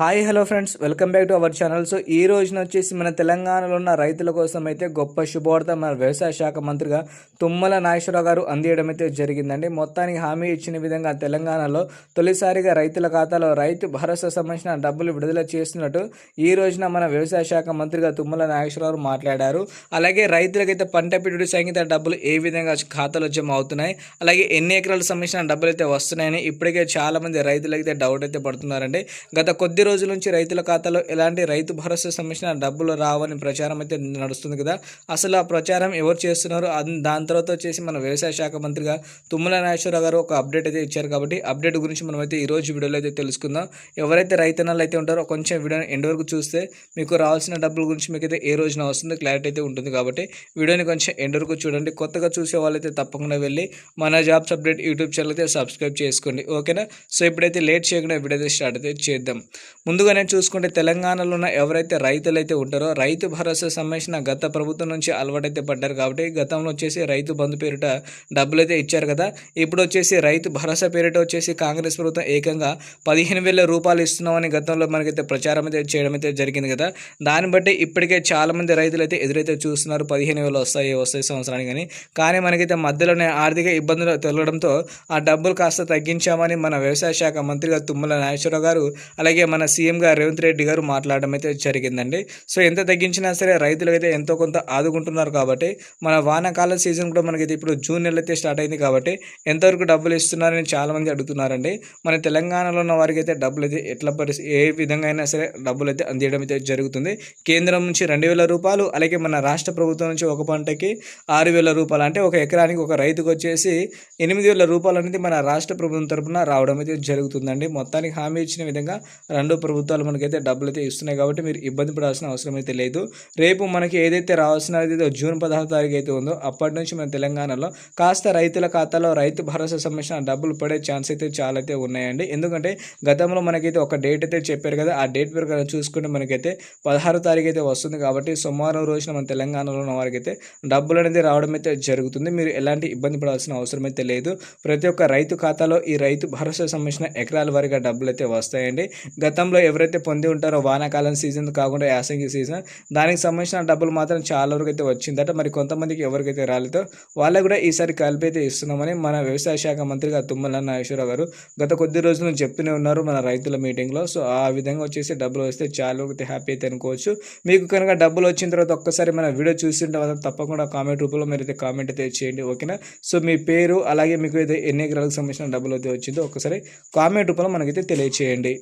Hi hello friends. Welcome back to our channel. So ఈ రోజున వచ్చేసి మన తెలంగాణలో ఉన్న రైతుల కోసం అయితే గొప్ప శుభవార్త మన వ్యవసాయ శాఖ మంత్రిగా తుమ్మల నాగేశ్వరరావు గారు అందియడం అయితే జరిగిందండి. మొత్తానికి హామీ ఇచ్చిన విధంగా తెలంగాణలో తొలిసారిగా రైతుల ఖాతాలో రైతు భరోసా సంబంధించిన డబ్బులు విడుదల చేస్తున్నట్టు ఈ రోజున మన వ్యవసాయ శాఖ మంత్రిగా తుమ్మల నాగేశ్వరరావు మాట్లాడారు. అలాగే రైతులకైతే పంట పెట్టుబడి సంగీత డబ్బులు ఏ విధంగా ఖాతాలో జమ అవుతున్నాయి అలాగే ఎన్ని ఎకరాలకు సంబంధించిన డబ్బులు అయితే వస్తున్నాయని ఇప్పటికే చాలామంది రైతులకైతే డౌట్ అయితే పడుతున్నారండి. గత కొద్ది రోజుల నుంచి రైతుల ఖాతాలో ఎలాంటి రైతు భరోసా సంబంధించిన డబ్బులు రావని ప్రచారం అయితే నడుస్తుంది కదా. అసలు ఆ ప్రచారం ఎవరు చేస్తున్నారు? దాని తర్వాత వచ్చేసి మన వ్యవసాయ శాఖ మంత్రిగా తుమ్మల నాగేశ్వరరావు గారు ఒక అప్డేట్ అయితే ఇచ్చారు కాబట్టి అప్డేట్ గురించి మనం అయితే ఈ రోజు వీడియోలో అయితే తెలుసుకుందాం. ఎవరైతే రైతన్నలు అయితే ఉంటారో కొంచెం వీడియోని ఎండ్ వరకు చూస్తే మీకు రావాల్సిన డబ్బుల గురించి మీకు అయితే ఏ రోజున వస్తుంది క్లారిటీ అయితే ఉంటుంది కాబట్టి వీడియోని కొంచెం ఎండ్ వరకు చూడండి. కొత్తగా చూసే వాళ్ళైతే తప్పకుండా వెళ్ళి మన జాబ్స్ అప్డేట్ యూట్యూబ్ ఛానల్ అయితే సబ్స్క్రైబ్ చేసుకోండి. ఓకేనా? సో ఇప్పుడైతే లేట్ చేయకుండా వీడియో అయితే స్టార్ట్ అయితే చేద్దాం. ముందుగానే చూసుకుంటే తెలంగాణలో ఉన్న ఎవరైతే రైతులు అయితే ఉంటారో రైతు భరోసా సంబంధించిన గత ప్రభుత్వం నుంచి అలవాటైతే పడ్డారు కాబట్టి గతంలో వచ్చేసి రైతు బంధు పేరిట డబ్బులు అయితే ఇచ్చారు కదా ఇప్పుడు వచ్చేసి రైతు భరోసా పేరిట వచ్చేసి కాంగ్రెస్ ప్రభుత్వం ఏకంగా పదిహేను వేల రూపాయలు ఇస్తున్నామని గతంలో మనకైతే ప్రచారం అయితే చేయడం అయితే జరిగింది కదా దాన్ని బట్టి ఇప్పటికే చాలామంది రైతులు అయితే ఎదురైతే చూస్తున్నారు పదిహేను వేలు వస్తాయి వస్తాయి సంవత్సరానికి కానీ కానీ మనకైతే మధ్యలోనే ఆర్థిక ఇబ్బందులు తొలగడంతో ఆ డబ్బులు కాస్త తగ్గించామని మన వ్యవసాయ శాఖ మంత్రిగా తుమ్మల నాగేశ్వరరావు గారు అలాగే మన సీఎంగా రేవంత్ రెడ్డి గారు మాట్లాడడం అయితే జరిగిందండి. సో ఎంత తగ్గించినా సరే రైతులకైతే ఎంతో కొంత ఆదుకుంటున్నారు కాబట్టి మన వానాకాల సీజన్ కూడా మనకైతే ఇప్పుడు జూన్ నెల అయితే స్టార్ట్ అయింది కాబట్టి ఎంతవరకు డబ్బులు ఇస్తున్నారని చాలా మంది అడుగుతున్నారండి. మన తెలంగాణలో ఉన్న వారికి అయితే డబ్బులు అయితే ఎట్లా పరిస్థితి ఏ విధంగా అయినా సరే డబ్బులు అయితే అందియడం అయితే జరుగుతుంది. కేంద్రం నుంచి రెండు వేల రూపాయలు అలాగే మన రాష్ట్ర ప్రభుత్వం నుంచి ఒక పంటకి ఆరు వేల రూపాయలు అంటే ఒక ఎకరానికి ఒక రైతుకు వచ్చేసి ఎనిమిది వేల రూపాయలు అనేది మన రాష్ట్ర ప్రభుత్వం తరపున రావడం అయితే జరుగుతుందండి. మొత్తానికి హామీ ఇచ్చిన విధంగా రెండు ప్రభుత్వాలు మనకైతే డబ్బులు అయితే ఇస్తున్నాయి కాబట్టి మీరు ఇబ్బంది పడాల్సిన అవసరం అయితే లేదు. రేపు మనకి ఏదైతే రావాల్సిన జూన్ పదహారు తారీఖు అయితే ఉందో అప్పటి నుంచి మన తెలంగాణలో కాస్త రైతుల ఖాతాలో రైతు భరోసా సంబంధించిన డబ్బులు పడే ఛాన్స్ అయితే చాలా అయితే ఉన్నాయండి. ఎందుకంటే గతంలో మనకైతే ఒక డేట్ అయితే చెప్పారు కదా ఆ డేట్ ప్రకారం చూసుకుంటే మనకైతే పదహారు తారీఖు అయితే వస్తుంది కాబట్టి సోమవారం రోజున మన తెలంగాణలో ఉన్న వారికైతే డబ్బులు అనేది రావడం అయితే జరుగుతుంది. మీరు ఎలాంటి ఇబ్బంది పడాల్సిన అవసరం అయితే లేదు. ప్రతి ఒక్క రైతు ఖాతాలో ఈ రైతు భరోసా సంబంధించిన ఎకరాల వారిగా డబ్బులు అయితే వస్తాయండి గతంలో ఎవరైతే పొంది ఉంటారో వానాకాలం సీజన్ కాకుండా యాసంగి సీజన్ దానికి సంబంధించిన డబ్బులు మాత్రం చాలా వరకు అయితే వచ్చిందట. మరి కొంతమందికి ఎవరికైతే రాలేదో వాళ్ళకు కూడా ఈసారి కలిపి అయితే ఇస్తున్నామని మన వ్యవసాయ శాఖ మంత్రిగా తుమ్మల నాగేశ్వరరావు గారు గత కొద్ది రోజులు చెప్పినే ఉన్నారు మన రైతుల మీటింగ్లో సో ఆ విధంగా వచ్చేసి డబ్బులు వస్తే చాలా వరకు అయితే హ్యాపీ అయితే అనుకోవచ్చు. మీకు కనుక డబ్బులు వచ్చిన తర్వాత ఒక్కసారి మన వీడియో చూస్తుంటే మాత్రం తప్పకుండా కామెంట్ రూపంలో మీరు అయితే కామెంట్ అయితే చేయండి ఓకేనా? సో మీ పేరు అలాగే మీకు అయితే ఎన్ని ఎకరాలకు సంబంధించిన డబ్బులు అయితే వచ్చిందో ఒక్కసారి కామెంట్ రూపంలో మనకైతే తెలియచేయండి.